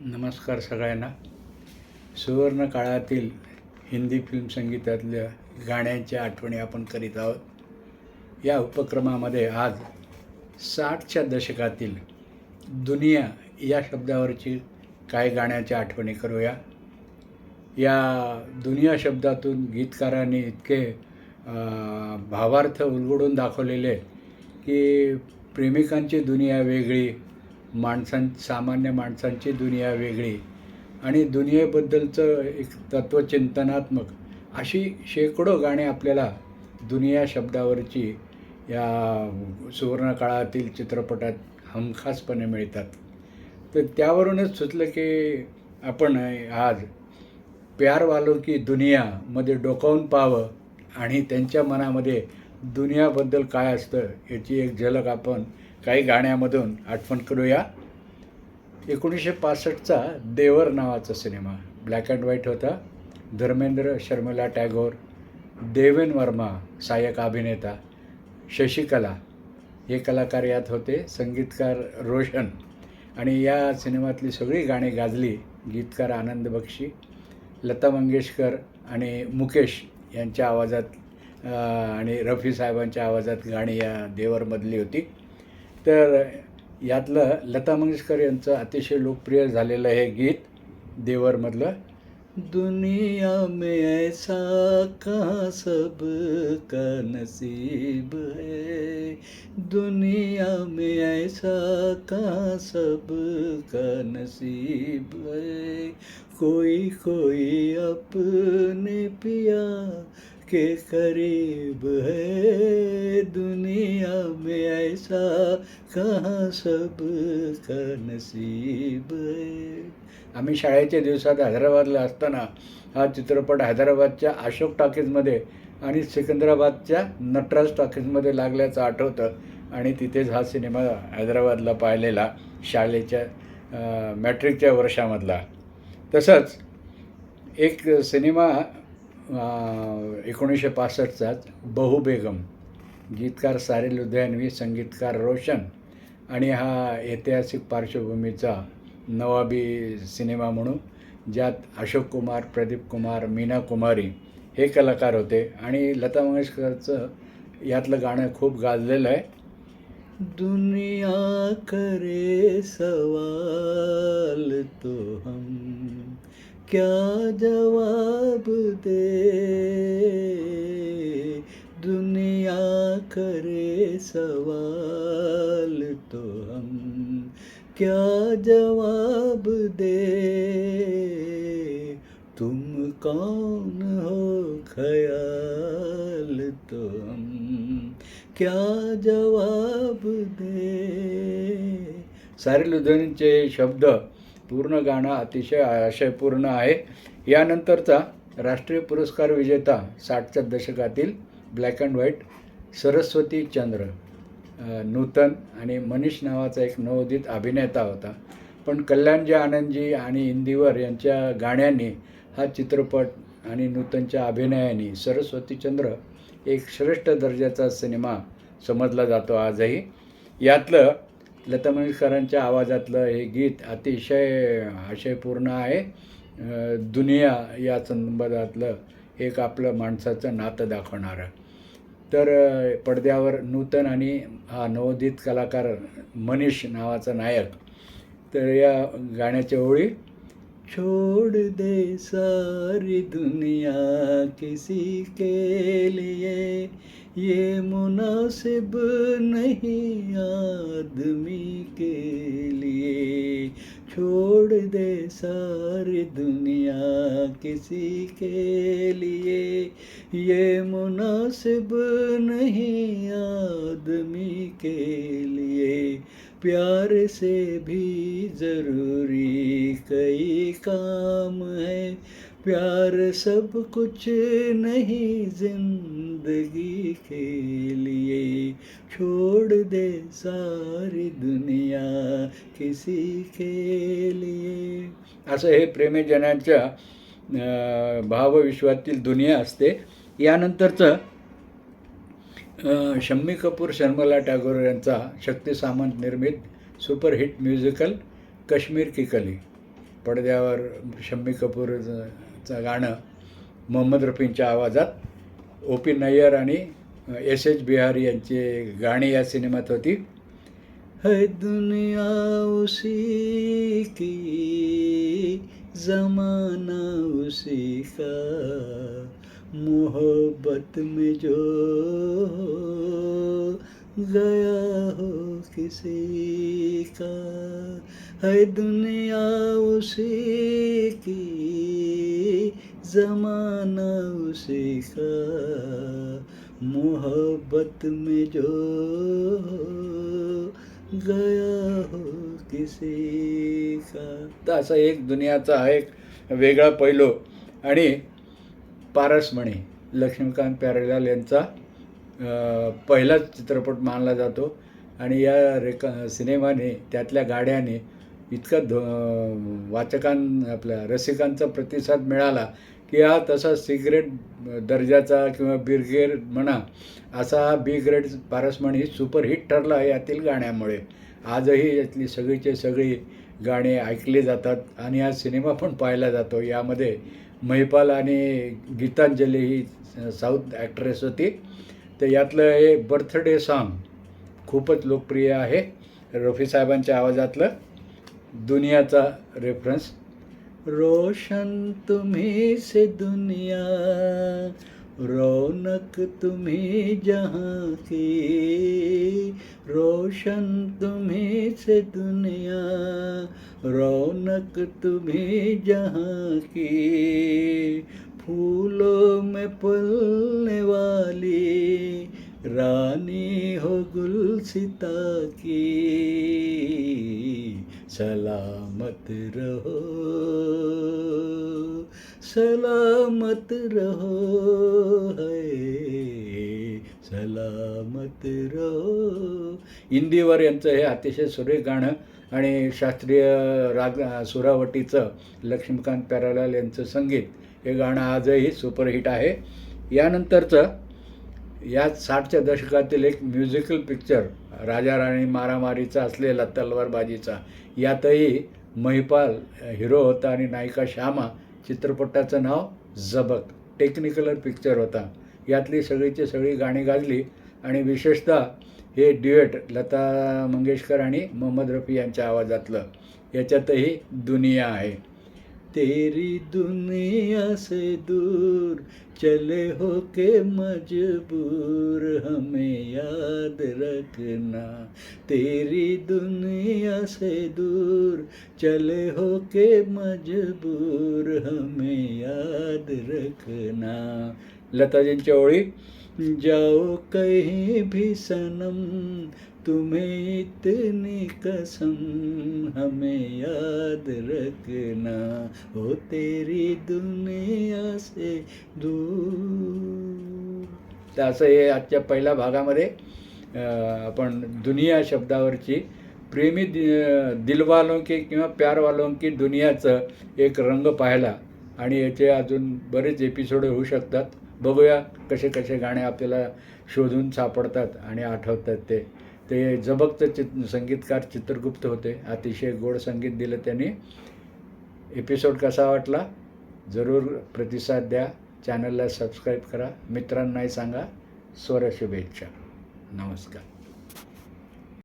नमस्कार सगळ्यांना. सुवर्ण काळातील हिंदी फिल्म संगीतातल्या गाण्यांच्या आठवणी आपण करीत आहोत. या उपक्रमामध्ये आज साठच्या दशकातील दुनिया या शब्दावरची काही गाण्याच्या आठवणी करूया. या दुनिया शब्दातून गीतकारांनी इतके भावार्थ उलगडून दाखवलेले की प्रेमिकांची दुनिया वेगळी माणसां सामान्य माणसांची दुनिया वेगळी आणि दुनियेबद्दलचं एक तत्त्वचिंतनात्मक अशी शेकडो गाणी आपल्याला दुनिया शब्दावरची या सुवर्णकाळातील चित्रपटात हमखासपणे मिळतात. तर त्यावरूनच सुचलं की आपण आज प्यार वालो की दुनियामध्ये डोकावून पाहावं आणि त्यांच्या मनामध्ये दुनियाबद्दल काय असतं याची एक झलक आपण काही गाण्यामधून आठवण करूया. एकोणीसशे पासष्टचा देवर नावाचा सिनेमा ब्लॅक अँड व्हाईट होता. धर्मेंद्र शर्मिला टॅगोर देवेन वर्मा सहाय्यक अभिनेता शशिकला हे कलाकार यात होते संगीतकार रोशन. आणि या सिनेमातली सगळी गाणी गाजली गीतकार आनंद बक्षी लता मंगेशकर आणि मुकेश यांच्या आवाजात आणि रफी साहेबांच्या आवाजात गाणी या देवरमधली होती. तर यातलं लता मंगेशकर यांचं अतिशय लोकप्रिय झालेलं हे गीत देवरमधलं. दुनिया में ऐसा का सब का नसीब है? दुनिया में ऐसा का सब का नसीब है? कोई कोई अपने पिया के करीब है दुनिया में ऐसा कहाँ सब का नसीब है। आम्ही शाळेच्या दिवसात हैदराबादला असताना हा चित्रपट हैदराबादच्या अशोक टॉकीजमध्ये आणि सिकंदराबादच्या नटराज टॉकीजमध्ये लागल्याचं आठवतं आणि तिथेच हा सिनेमा हैदराबादला पाहिलेला शाळेच्या मॅट्रिकच्या वर्षामधला. तसंच एक सिनेमा एकोणीसशे पासष्टचाच बहु बेगम गीतकार सारे लुधियानवी संगीतकार रोशन आणि हा ऐतिहासिक पार्श्वभूमीचा नवाबी सिनेमा म्हणून ज्यात अशोक कुमार प्रदीप कुमार मीना कुमारी हे कलाकार होते. आणि लता मंगेशकरचं यातलं गाणं खूप गाजलेलं आहे. दुनिया करे सवाल तो हम क्या जवाब दे? दुनिया करे सवाल तो हम क्या जवाब दे? तुम कौन हो ख्याल तो हम क्या जवाब दे? सारे लुधियानीचे शब्द पूर्ण गाणं अतिशय आशयपूर्ण आहे. यानंतरचा राष्ट्रीय पुरस्कार विजेता साठच्या दशकातील black and white Saraswati Chandra Nutan आणि मनीष नावाचा एक नवोदित अभिनेता होता. पण कल्याणजी आनंदजी आणि इंदिवर यांच्या गाण्यांनी हा चित्रपट आणि नूतनच्या अभिनयाने सरस्वतीचंद्र एक श्रेष्ठ दर्जाचा सिनेमा समजला जातो आजही. यातलं लता मंगेशकरांच्या आवाजातलं हे गीत अतिशय आशयपूर्ण आहे. दुनिया या संबंधातलं एक आपलं माणसाचं नातं दाखवणारं. तर पडद्यावर नूतन आणि हा नवोदित कलाकार मनीष नावाचा नायक. तर या गाण्याच्या ओळी छोड़ दे सारी दुनिया किसी के लिए। ये मुनासिब नहीं आदमी के लिए। छोड़ दे सारी दुनिया किसी के लिए। ये मुनासिब नहीं आदमी के लिए। प्यार से भी ज़रूरी कई काम है। प्यार सब कुछ नहीं जिंदगी के लिए। छोड़ दे सारी दुनिया किसी के लिए। असं हे प्रेमीजनांच्या भावविश्वातील दुनिया असते. यानंतरचं शम्मी कपूर शर्मला टागोर यांचा शक्ती सामंत निर्मित सुपरहिट म्युझिकल काश्मीर की कली. पडद्यावर शम्मी कपूरचं गाणं मोहम्मद रफींच्या आवाजात. ओ पी नय्यर आणि एस एच बिहारी यांची गाणी या सिनेमात होती. है दुनिया उसी की जमाना उसी का, मोहब्बत में जो गया हो किसी का, है दुनिया उसी की, जमाना उसी का, मोहब्बत में जो गया हो किसी का। तर असा एक दुनियाचा हा एक वेगळा पैलू. आणि पारसमणी लक्ष्मीकांत प्यारेलाल यांचा पहिलाच चित्रपट मानला जातो. आणि या रेखा सिनेमाने त्यातल्या गाड्याने इतका धो वाचकां आपल्या रसिकांचा प्रतिसाद मिळाला की हा तसा सिगरेट दर्जाचा किंवा बिरगेर म्हणा असा हा बी ग्रेड पारसमणी सुपरहिट ठरला यातील गाण्यामुळे. आजही यातली सगळीचे सगळी गाणी ऐकली जातात आणि हा सिनेमा पण पाहिला जातो. यामध्ये महिपाल आणि गीतांजली ही साऊथ ॲक्ट्रेस होती. तर यातलं हे बर्थडे सॉन्ग खूपच लोकप्रिय आहे. रफी साहेबांच्या आवाजातलं दुनियाचा रेफरन्स रोशन तुम्ही से दुनिया रौनक तुम्ही जहाँ की रोशन तुम्ही से दुनिया रौनक तुम्ही जहाँ की फूलों में पलने वाली रानी हो गुलसिता की। सलामत रहो सलामत रहो है सलामत रहो. हिंदीवर यांचं हे अतिशय सुरेख गाणं आणि शास्त्रीय राग सुरावटीचं लक्ष्मीकांत प्यारालाल यांचं संगीत हे गाणं आजही सुपरहिट आहे. यानंतरचं या साठच्या दशकातील एक म्युझिकल पिक्चर राजा राणी मारामारीचा असलेला तलवारबाजीचा यातही महिपाल हिरो होता आणि नायिका श्यामा चित्रपटाचं नाव जबक टेक्निकलर पिक्चर होता. यातली सगळीची सगळी गाणी गाजली आणि विशेषतः हे ड्युएट लता मंगेशकर आणि मोहम्मद रफी यांच्या आवाजातलं. याच्यातही दुनिया आहे. तेरी दुनिया से दूर चले हो के मजबूर हमें याद रखना। तेरी दुनिया से दूर चले हो के मजबूर हमें याद रखना। लताजींच्या ओळी। जाओ कहीं भी सनम तुम्हें इतनी कसम हमें याद रखना हो तेरी दुनिया से दूर। तर असं हे आजच्या पहिल्या भागामध्ये आपण दुनिया शब्दावरची प्रेमी दि दिलवालों की किंवा प्यारवालों की दुनियाचं एक रंग पाहिला. आणि याचे अजून बरेच एपिसोड होऊ शकतात. बघूया कसे कसे गाणे आपल्याला शोधून सापडतात आणि आठवतात ते. ते जबक्त चित संगीतकार चित्रगुप्त होते. अतिशय गोड संगीत दिलं त्यांनी. एपिसोड कसा वाटला? जरूर प्रतिसाद द्या. चॅनलला सबस्क्राईब करा. मित्रांनाही सांगा. स्वर शुभेच्छा नमस्कार.